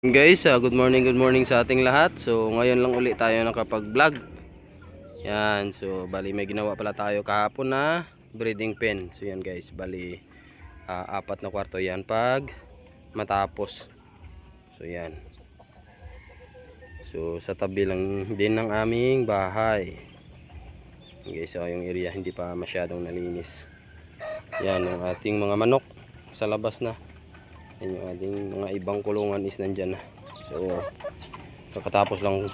Guys, ah, good morning, good morning sa ating lahat. So, ngayon lang uli tayo nakapag-vlog. Yan, so bali may ginawa pala tayo kahapon na breeding pen. So yan guys, bali ah, apat na kwarto yan pag matapos. So yan. So sa tabi lang din ng aming bahay. Guys, so yung area hindi pa masyadong nalinis. Yan yung ating mga manok sa labas na. Yan yung ating mga ibang kulungan is nandyan na. So, kakatapos lang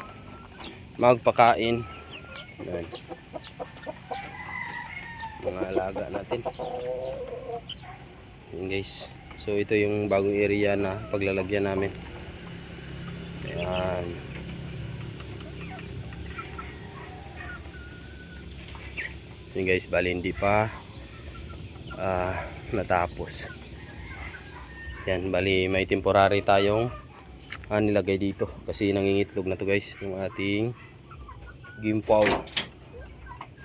magpakain. Yan. Mga alaga natin. Yan guys. So, ito yung bagong area na paglalagyan namin. Ayan. Yan guys, bali hindi pa ah, natapos. Yan, bali may temporary tayong ah, nilagay dito kasi nangingitlog na to guys yung ating game fowl.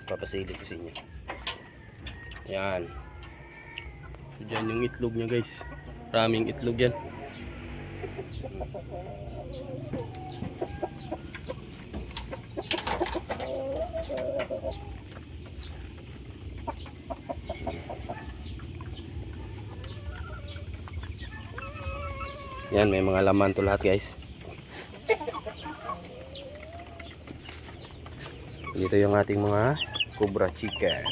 Papasilip ko sa inyo. Yan. Diyan yung itlog niya guys. Maraming itlog yan. Yan, may mga laman to lahat guys. Dito yung ating mga cobra chicken.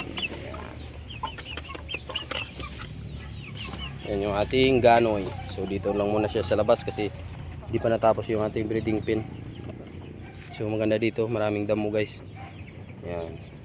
Yan. Yung ating ganoy. So dito lang muna siya sa labas kasi di pa natapos yung ating breeding pen. So maganda dito, maraming damo guys. Yan.